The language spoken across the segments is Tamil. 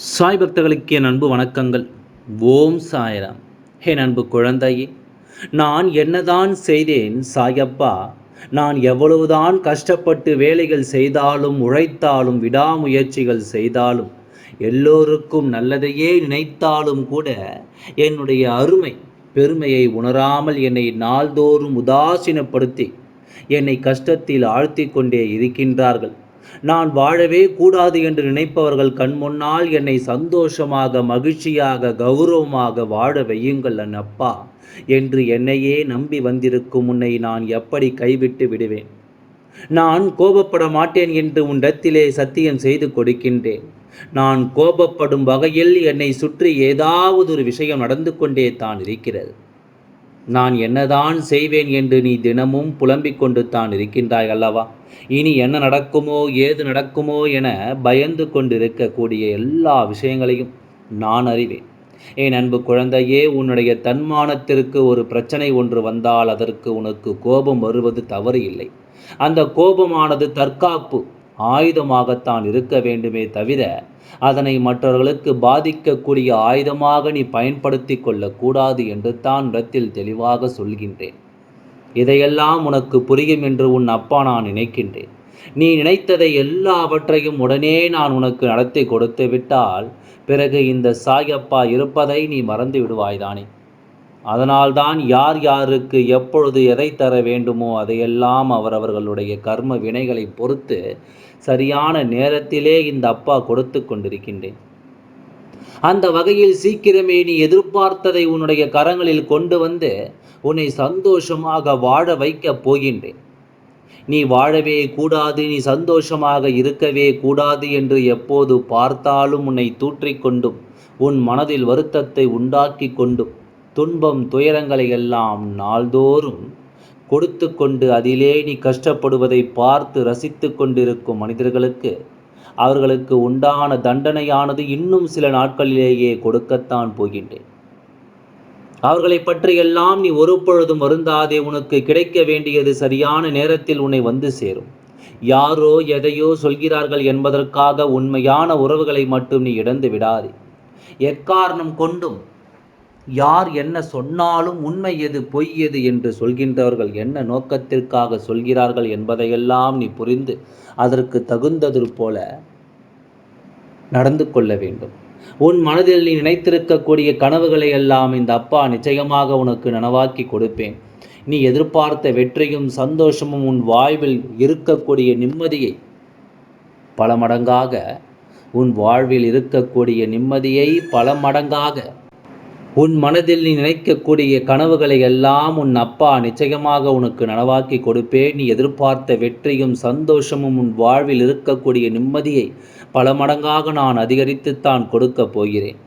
சாய் பக்தர்களுக்கு என் அன்பு வணக்கங்கள். ஓம் சாய்ராம். என் அன்பு குழந்தையே நான் என்னதான் செய்தேன் சாயப்பா? நான் எவ்வளவுதான் கஷ்டப்பட்டு வேலைகள் செய்தாலும் உழைத்தாலும் விடாமுயற்சிகள் செய்தாலும் எல்லோருக்கும் நல்லதையே நினைத்தாலும் கூட என்னுடைய அருமை பெருமையை உணராமல் என்னை நாள்தோறும் உதாசீனப்படுத்தி என்னை கஷ்டத்தில் ஆழ்த்தி கொண்டே இருக்கின்றார்கள். நான் வாழவே கூடாது என்று நினைப்பவர்கள் கண் முன்னால் என்னை சந்தோஷமாக மகிழ்ச்சியாக கௌரவமாக வாழ வையுங்கள் அண்ணப்பா அப்பா என்று என்னையே நம்பி வந்திருக்கும் உன்னை நான் எப்படி கைவிட்டு விடுவேன்? நான் கோபப்பட மாட்டேன் என்று உன்னிடத்திலே சத்தியம் செய்து கொடுக்கின்றேன். நான் கோபப்படும் வகையில் என்னை சுற்றி ஏதாவது ஒரு விஷயம் நடந்து கொண்டே தான் இருக்கிறது. நான் என்னதான் செய்வேன் என்று நீ தினமும் புலம்பிக் கொண்டு தான் இருக்கின்றாய் அல்லவா? இனி என்ன நடக்குமோ ஏது நடக்குமோ என பயந்து கொண்டிருக்கக்கூடிய எல்லா விஷயங்களையும் நான் அறிவேன். என் அன்பு குழந்தையே உன்னுடைய தன்மானத்திற்கு ஒரு பிரச்சனை ஒன்று வந்தால் அதற்கு உனக்கு கோபம் வருவது தவறு இல்லை. அந்த கோபமானது தற்காப்பு. ஆயுதமாகத்தான் இருக்க வேண்டுமே தவிர அதனை மற்றவர்களுக்கு பாதிக்கக்கூடிய ஆயுதமாக நீ பயன்படுத்தி கொள்ளக்கூடாது என்று தான் இடத்தில் தெளிவாக சொல்கின்றேன். இதையெல்லாம் உனக்கு புரியும் என்று உன் அப்பா நான் நினைக்கின்றேன். நீ நினைத்ததை எல்லாவற்றையும் உடனே நான் உனக்கு நடத்தி கொடுத்து விட்டால் பிறகு இந்த சாயப்பா இருப்பதை நீ மறந்து விடுவாய்தானே அதனால்தான் யார் யாருக்கு எப்பொழுது எதை தர வேண்டுமோ அதையெல்லாம் அவரவர்களுடைய கர்ம வினைகளை பொறுத்து சரியான நேரத்திலே இந்த அப்பா கொடுத்து கொண்டிருக்கின்றேன். அந்த வகையில் சீக்கிரமே நீ எதிர்பார்த்ததை உன்னுடைய கரங்களில் கொண்டு வந்து உன்னை சந்தோஷமாக வாழ வைக்கப் போகின்றேன். நீ வாழவே கூடாது நீ சந்தோஷமாக இருக்கவே கூடாது என்று எப்போது பார்த்தாலும் உன்னை தூற்றிக்கொண்டும் உன் மனதில் வருத்தத்தை உண்டாக்கி கொண்டும். துன்பம் துயரங்களை எல்லாம் நாள்தோறும் கொடுத்து கொண்டு அதிலே நீ கஷ்டப்படுவதை பார்த்து ரசித்து கொண்டிருக்கும் மனிதர்களுக்கு அவர்களுக்கு உண்டான தண்டனையானது இன்னும் சில நாட்களிலேயே கொடுக்கத்தான் போகின்றேன். அவர்களை பற்றியெல்லாம் நீ ஒரு பொழுதும் வருந்தாதே உனக்கு கிடைக்க வேண்டியது சரியான நேரத்தில் உன்னை வந்து சேரும். யாரோ எதையோ சொல்கிறார்கள் என்பதற்காக உண்மையான உறவுகளை மட்டும் நீ இழந்து விடாதே. எக்காரணம் கொண்டும் யார் என்ன சொன்னாலும் உண்மை எது பொய் எது என்று சொல்கின்றவர்கள் என்ன நோக்கத்திற்காக சொல்கிறார்கள் என்பதையெல்லாம் நீ புரிந்து அதற்கு தகுந்தது போல நடந்து கொள்ள வேண்டும். உன் மனதில் நீ நினைத்திருக்கக்கூடிய கனவுகளை எல்லாம் இந்த அப்பா நிச்சயமாக உனக்கு நனவாக்கி கொடுப்பேன். நீ எதிர்பார்த்த வெற்றியும் சந்தோஷமும் உன் வாழ்வில் இருக்கக்கூடிய நிம்மதியை பல மடங்காக உன் வாழ்வில் இருக்கக்கூடிய நிம்மதியை பல மடங்காக உன் மனதில் நீ நினைக்கக்கூடிய கனவுகளை எல்லாம் உன் அப்பா நிச்சயமாக உனக்கு நனவாக்கி கொடுப்பேன். நீ எதிர்பார்த்த வெற்றியும் சந்தோஷமும் உன் வாழ்வில் இருக்கக்கூடிய நிம்மதியை பல மடங்காக நான் அதிகரித்துத்தான் கொடுக்கப் போகிறேன்.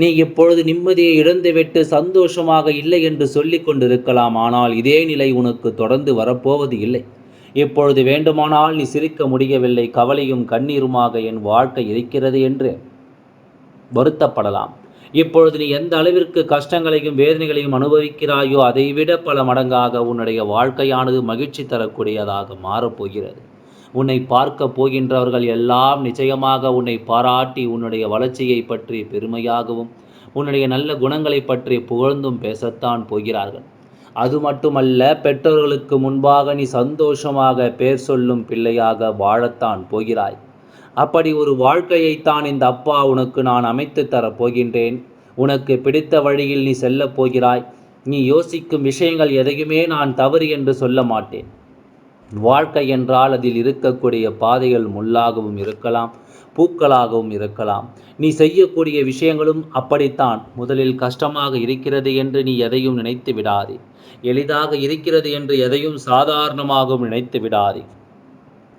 நீ இப்பொழுது நிம்மதியை இழந்துவிட்டு சந்தோஷமாக இல்லை என்று சொல்லி கொண்டிருக்கலாம். ஆனால் இதே நிலை உனக்கு தொடர்ந்து வரப்போவது இல்லை. இப்பொழுது வேண்டுமானால் நீ சிரிக்க முடியவில்லை. கவலையும் கண்ணீருமாக என் வாழ்க்கை இருக்கிறது என்று வருத்தப்படலாம். இப்பொழுது நீ எந்த அளவிற்கு கஷ்டங்களையும் வேதனைகளையும் அனுபவிக்கிறாயோ அதைவிட பல மடங்காக உன்னுடைய வாழ்க்கையானது மகிழ்ச்சி தரக்கூடியதாக மாறப்போகிறது உன்னை பார்க்க போகின்றவர்கள் எல்லாம் நிச்சயமாக உன்னை பாராட்டி உன்னுடைய வளர்ச்சியை பற்றி பெருமையாகவும் உன்னுடைய நல்ல குணங்களை பற்றி புகழ்ந்தும் பேசத்தான் போகிறார்கள். அது மட்டுமல்ல பெற்றோர்களுக்கு முன்பாக நீ சந்தோஷமாக பேர் சொல்லும் பிள்ளையாக வாழத்தான் போகிறாய். அப்படி ஒரு வாழ்க்கையைத்தான் இந்த அப்பா உனக்கு நான் அமைத்து தரப் போகின்றேன். உனக்கு பிடித்த வழியில் நீ செல்லப் போகிறாய். நீ யோசிக்கும் விஷயங்கள் எதையுமே நான் தவறு என்று சொல்ல மாட்டேன். வாழ்க்கை என்றால் அதில் இருக்கக்கூடிய பாதைகள் முள்ளாகவும் இருக்கலாம் பூக்களாகவும் இருக்கலாம். நீ செய்யக்கூடிய விஷயங்களும் அப்படித்தான். முதலில் கஷ்டமாக இருக்கிறது என்று நீ எதையும் நினைத்து விடாதே. எளிதாக இருக்கிறது என்று எதையும் சாதாரணமாகவும் நினைத்து விடாதே.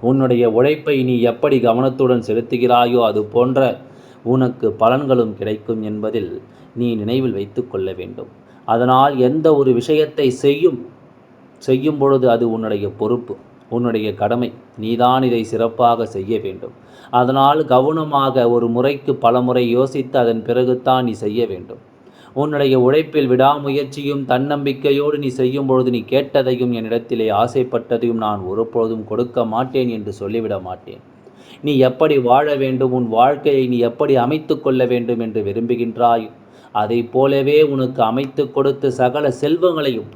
உன்னுடைய உழைப்பை நீ எப்படி கவனத்துடன் செலுத்துகிறாயோ அது போன்ற உனக்கு பலன்களும் கிடைக்கும் என்பதில் நீ நினைவில் வைத்து கொள்ள வேண்டும். அதனால் எந்த ஒரு விஷயத்தை செய்யும் செய்யும் பொழுது அது உன்னுடைய பொறுப்பு உன்னுடைய கடமை. நீதான் இதை சிறப்பாக செய்ய வேண்டும். அதனால் கவனமாக ஒரு முறைக்கு பல முறை யோசித்து அதன் பிறகுத்தான் நீ செய்ய வேண்டும். உன்னுடைய உழைப்பில் விடாமுயற்சியும் தன்னம்பிக்கையோடு நீ செய்யும் பொழுது நீ கேட்டதையும் என்னிடத்திலே ஆசைப்பட்டதையும் நான் ஒருபொழுதும் கொடுக்க மாட்டேன் என்று சொல்லிவிட மாட்டேன். நீ எப்படி வாழ வேண்டும்? உன் வாழ்க்கையை நீ எப்படி அமைத்து கொள்ள வேண்டும் என்று விரும்புகின்றாய்? அதை போலவே உனக்கு அமைத்து கொடுத்து சகல செல்வங்களையும்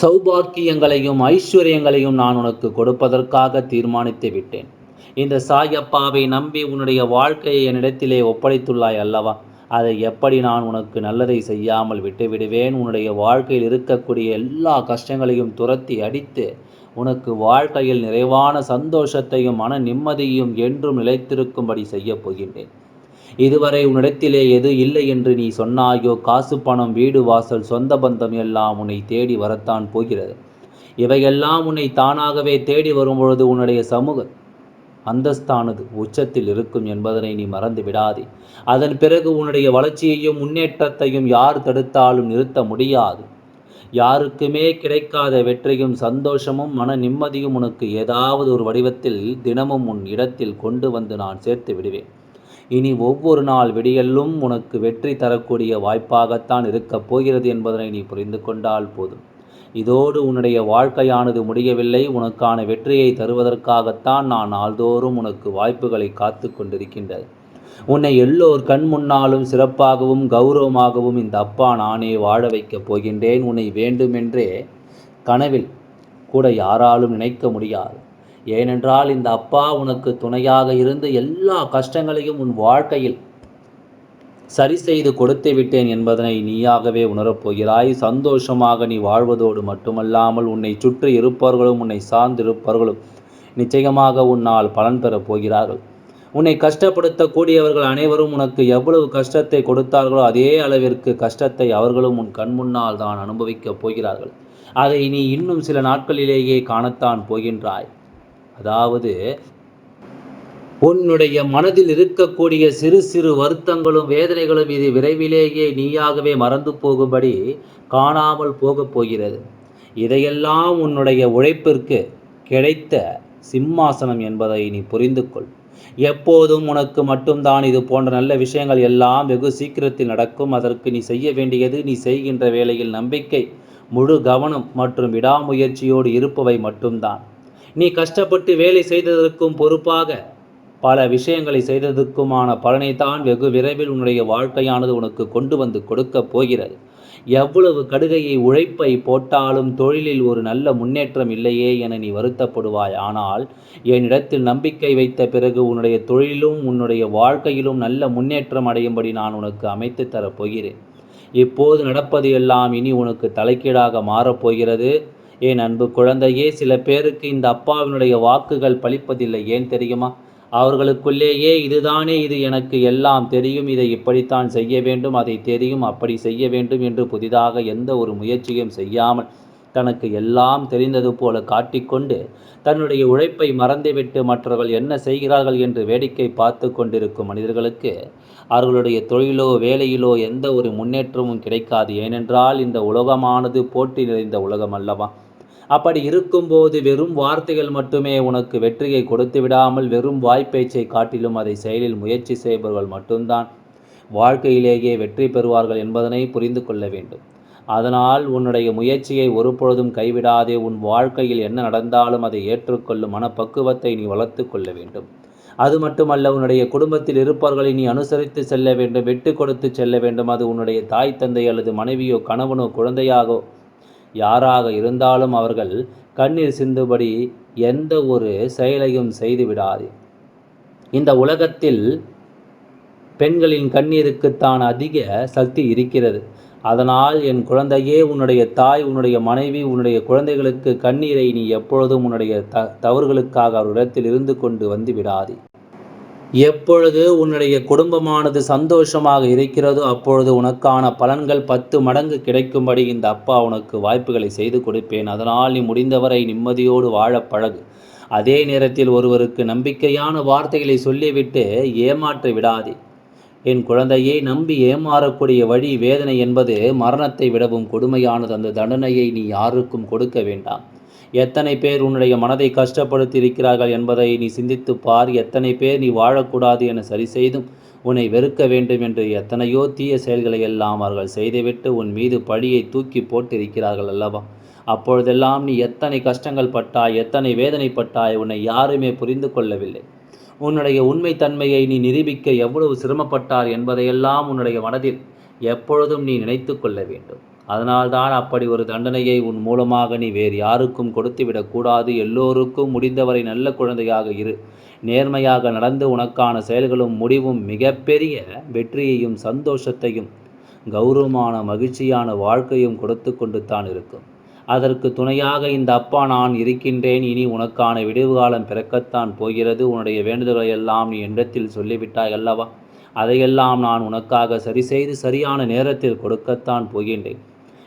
சௌபாக்கியங்களையும் ஐஸ்வர்யங்களையும் நான் உனக்கு கொடுப்பதற்காக தீர்மானித்து விட்டேன். இந்த சாயப்பாவை நம்பி உன்னுடைய வாழ்க்கையை என்னிடத்திலே ஒப்படைத்துள்ளாய் அல்லவா? அதை எப்படி நான் உனக்கு நல்லதை செய்யாமல் விட்டுவிடுவேன்? உன்னுடைய வாழ்க்கையில் இருக்கக்கூடிய எல்லா கஷ்டங்களையும் துரத்தி அடித்து உனக்கு வாழ்க்கையில் நிறைவான சந்தோஷத்தையும் மன நிம்மதியும் என்றும் நிலைத்திருக்கும்படி செய்யப் போகின்றேன். இதுவரை உன்னிடத்திலே எது இல்லை என்று நீ சொன்னாயோ காசு பணம் வீடு வாசல் சொந்த பந்தம் எல்லாம் உன்னை தேடி வரத்தான் போகிறது. இவையெல்லாம் உன்னை தானாகவே தேடி வரும்பொழுது உன்னுடைய சமூக அந்தஸ்தானது உச்சத்தில் இருக்கும் என்பதனை நீ மறந்து விடாதே. அதன் பிறகு உன்னுடைய வளர்ச்சியையும் முன்னேற்றத்தையும் யார் தடுத்தாலும் நிறுத்த முடியாது. யாருக்குமே கிடைக்காத வெற்றியும் சந்தோஷமும் மன நிம்மதியும் உனக்கு ஏதாவது ஒரு வடிவத்தில் தினமும் உன் இடத்தில் கொண்டு வந்து நான் சேர்த்து விடுவேன். இனி ஒவ்வொரு நாள் விடியலும் உனக்கு வெற்றி தரக்கூடிய வாய்ப்பாகத்தான் இருக்கப் போகிறது என்பதனை நீ புரிந்து கொண்டால் போதும். இதோடு உன்னுடைய வாழ்க்கையானது முடியவில்லை. உனக்கான வெற்றியை தருவதற்காகத்தான் நான் நாள்தோறும் உனக்கு வாய்ப்புகளை காத்து கொண்டிருக்கின்றது உன்னை எல்லோர் கண் முன்னாலும் சிறப்பாகவும் கௌரவமாகவும் இந்த அப்பா நானே வாழ வைக்கப் போகின்றேன். உன்னை வேண்டுமென்றே கனவில் கூட யாராலும் நினைக்க முடியாது. ஏனென்றால் இந்த அப்பா உனக்கு துணையாக இருந்து எல்லா கஷ்டங்களையும் உன் வாழ்க்கையில் சரி செய்து கொடுத்து விட்டேன் என்பதனை நீயாகவே உணரப்போகிறாய் சந்தோஷமாக நீ வாழ்வதோடு மட்டுமல்லாமல் உன்னை சுற்றி இருப்பவர்களும் உன்னை சார்ந்திருப்பவர்களும் நிச்சயமாக உன்னால் பலன் பெறப் போகிறார்கள். உன்னை கஷ்டப்படுத்தக்கூடியவர்கள் அனைவரும் உனக்கு எவ்வளவு கஷ்டத்தை கொடுத்தார்களோ அதே அளவிற்கு கஷ்டத்தை அவர்களும் உன் கண் முன்னால் தான் அனுபவிக்கப் போகிறார்கள். அதை நீ இன்னும் சில நாட்களிலேயே காணத்தான் போகின்றாய். அதாவது உன்னுடைய மனதில் இருக்கக்கூடிய சிறு சிறு வருத்தங்களும் வேதனைகளும் இது விரைவிலேயே நீயாகவே மறந்து போகும்படி காணாமல் போகப் போகிறது. இதையெல்லாம் உன்னுடைய உழைப்பிற்கு கிடைத்த சிம்மாசனம் என்பதை நீ புரிந்து கொள் எப்போதும் உனக்கு மட்டும்தான் இது போன்ற நல்ல விஷயங்கள் எல்லாம் வெகு சீக்கிரத்தில் நடக்கும். அதற்கு நீ செய்ய வேண்டியது நீ செய்கின்ற வேலையில் நம்பிக்கை முழு கவனம் மற்றும் விடாமுயற்சியோடு இருப்பவை மட்டும்தான். நீ கஷ்டப்பட்டு வேலை செய்ததற்கும் பொறுப்பாக பல விஷயங்களை செய்ததுக்குமான பலனை தான் வெகு விரைவில் உன்னுடைய வாழ்க்கையானது உனக்கு கொண்டு வந்து கொடுக்கப் போகிறது. எவ்வளவு கடுகையை உழைப்பை போட்டாலும் தொழிலில் ஒரு நல்ல முன்னேற்றம் இல்லையே என நீ வருத்தப்படுவாய். ஆனால் என்னிடத்தில் நம்பிக்கை வைத்த பிறகு உன்னுடைய தொழிலும் உன்னுடைய வாழ்க்கையிலும் நல்ல முன்னேற்றம் அடையும்படி நான் உனக்கு அமைத்து தரப் போகிறேன். இப்போது நடப்பது எல்லாம் இனி உனக்கு தலைக்கீடாக மாறப்போகிறது என் அன்பு குழந்தையே சில பேருக்கு இந்த அப்பாவினுடைய வாக்குகள் பழிப்பதில்லை. ஏன் தெரியுமா? அவர்களுக்குள்ளேயே இதுதானே இது எனக்கு எல்லாம் தெரியும் இதை இப்படித்தான் செய்ய வேண்டும் அதை தெரியும் அப்படி செய்ய வேண்டும் என்று புதிதாக எந்த ஒரு முயற்சியும் செய்யாமல் தனக்கு எல்லாம் தெரிந்தது போல காட்டிக்கொண்டு தன்னுடைய உழைப்பை மறந்துவிட்டு மற்றவர்கள் என்ன செய்கிறார்கள் என்று வேடிக்கை பார்த்து கொண்டிருக்கும் மனிதர்களுக்கு அவர்களுடைய தொழிலோ வேலையிலோ எந்த ஒரு முன்னேற்றமும் கிடைக்காது. ஏனென்றால் இந்த உலகமானது போட்டி நிறைந்த உலகம் அல்லவா அப்படி இருக்கும்போது வெறும் வார்த்தைகள் மட்டுமே உனக்கு வெற்றியை கொடுத்து விடாமல் வெறும் வாய்ப்பேச்சை காட்டிலும் அதை செயலில் முயற்சி செய்பவர்கள் மட்டும்தான். வாழ்க்கையிலேயே வெற்றி பெறுவார்கள் என்பதனை புரிந்து கொள்ள வேண்டும். அதனால் உன்னுடைய முயற்சியை ஒருபொழுதும் கைவிடாதே. உன் வாழ்க்கையில் என்ன நடந்தாலும் அதை ஏற்றுக்கொள்ளும் மனப்பக்குவத்தை நீ வளர்த்து கொள்ள வேண்டும். அது மட்டுமல்ல உன்னுடைய குடும்பத்தில் இருப்பவர்களை நீ அனுசரித்து செல்ல வேண்டும் விட்டு கொடுத்து செல்ல வேண்டும். அது உன்னுடைய தாய் தந்தை அல்லது மனைவியோ கணவனோ குழந்தையாகோ யாராக இருந்தாலும் அவர்கள் கண்ணீர் சிந்துபடி எந்த ஒரு செயலையும் செய்துவிடாது இந்த உலகத்தில் பெண்களின் கண்ணீருக்குத்தான் அதிக சக்தி இருக்கிறது. அதனால் என் குழந்தையே உன்னுடைய தாய் உன்னுடைய மனைவி உன்னுடைய குழந்தைகளுக்கு கண்ணீரை நீ எப்பொழுதும் உன்னுடைய த தவறுகளுக்காக அவரிடத்தில் இருந்து கொண்டு வந்து விடாதே. எப்பொழுது உன்னுடைய குடும்பமானது சந்தோஷமாக இருக்கிறதோ அப்பொழுது உனக்கான பலன்கள் பத்து மடங்கு கிடைக்கும்படி இந்த அப்பா உனக்கு வாய்ப்புகளை செய்து கொடுப்பேன். அதனால் நீ முடிந்தவரை நிம்மதியோடு வாழ பழகு. அதே நேரத்தில் ஒருவருக்கு நம்பிக்கையான வார்த்தைகளை சொல்லிவிட்டு ஏமாற்றி விடாதே. என் குழந்தையை நம்பி ஏமாறக்கூடிய வழி வேதனை என்பது மரணத்தை விடவும் கொடுமையானது. அந்த தண்டனையை நீ யாருக்கும் கொடுக்க வேண்டாம். எத்தனை பேர் உன்னுடைய மனதை கஷ்டப்படுத்தி இருக்கிறார்கள் என்பதை நீ சிந்தித்து பார். எத்தனை பேர் நீ வாழக்கூடாது என சரி செய்தும் உன்னை வெறுக்க வேண்டும் என்று எத்தனையோ தீய செயல்களை எல்லாம் அவர்கள் செய்துவிட்டு உன் மீது பழியை தூக்கி போட்டிருக்கிறார்கள் அல்லவா? அப்பொழுதெல்லாம் நீ எத்தனை கஷ்டங்கள் பட்டாய் எத்தனை வேதனைப்பட்டாய் உன்னை யாருமே புரிந்து கொள்ளவில்லை. உன்னுடைய உண்மை தன்மையை நீ நிரூபிக்க எவ்வளவு சிரமப்பட்டார் என்பதையெல்லாம் உன்னுடைய மனதில் எப்பொழுதும் நீ நினைத்து கொள்ள வேண்டும். அதனால்தான் அப்படி ஒரு தண்டனையை உன் மூலமாக நீ வேறு யாருக்கும் கொடுத்துவிடக்கூடாது எல்லோருக்கும் முடிந்தவரை நல்ல குழந்தையாக இரு. நேர்மையாக நடந்து உனக்கான செயல்களும் முடிவும் மிகப்பெரிய வெற்றியையும் சந்தோஷத்தையும் கௌரவமான மகிழ்ச்சியான வாழ்க்கையும் கொடுத்து கொண்டு தான் இருக்கும். அதற்கு துணையாக இந்த அப்பா நான் இருக்கின்றேன். இனி உனக்கான விடுவு காலம் பிறக்கத்தான் போகிறது. உன்னுடைய வேண்டுதல்களை எல்லாம் நீ எண்ணத்தில் சொல்லிவிட்டாய் அல்லவா? அதையெல்லாம் நான் உனக்காக சரி செய்து சரியான நேரத்தில் கொடுக்கத்தான் போகின்றேன்.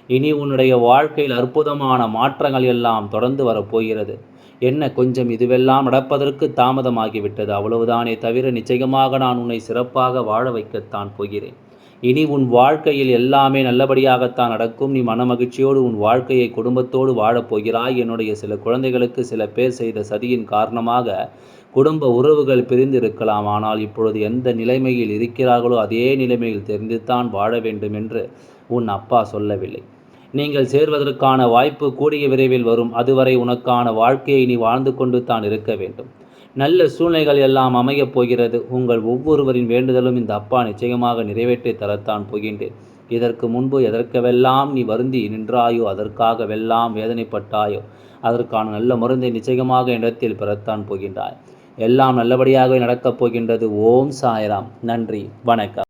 இனி உன்னுடைய வாழ்க்கையில் அற்புதமான மாற்றங்கள் எல்லாம் தொடர்ந்து வரப்போகிறது. என்ன கொஞ்சம் இதுவெல்லாம் நடப்பதற்கு தாமதமாகிவிட்டது. அவ்வளவுதானே தவிர நிச்சயமாக நான் உன்னை சிறப்பாக வாழ வைக்கத்தான் போகிறேன். இனி உன் வாழ்க்கையில் எல்லாமே நல்லபடியாகத்தான் நடக்கும். நீ மனமகிழ்ச்சியோடு உன் வாழ்க்கையை குடும்பத்தோடு வாழப்போகிறாய் என்னுடைய சில குழந்தைகளுக்கு சில பேர் செய்த சதியின் காரணமாக குடும்ப உறவுகள் பிரிந்து இருக்கலாம் ஆனால் இப்பொழுது எந்த நிலைமையில் இருக்கிறார்களோ அதே நிலைமையில் தெரிந்துத்தான் வாழ வேண்டும் என்று உன் அப்பா சொல்லவில்லை. நீங்கள் சேர்வதற்கான வாய்ப்பு கூடிய விரைவில் வரும். அதுவரை உனக்கான வாழ்க்கையை நீ வாழ்ந்து கொண்டு தான் இருக்க வேண்டும். நல்ல சூழ்நிலைகள் எல்லாம் அமையப் போகிறது. உங்கள் ஒவ்வொருவரின் வேண்டுதலும் இந்த அப்பா நிச்சயமாக நிறைவேற்றி தரத்தான் போகின்றேன். இதற்கு முன்பு எதற்கவெல்லாம் நீ வருந்தி நின்றாயோ அதற்காகவெல்லாம் வேதனைப்பட்டாயோ அதற்கான நல்ல மருந்தை நிச்சயமாக இடத்தில் பெறத்தான் போகின்றாய். எல்லாம் நல்லபடியாகவே நடக்கப் போகின்றது. ஓம் சாய்ராம். நன்றி. வணக்கம்.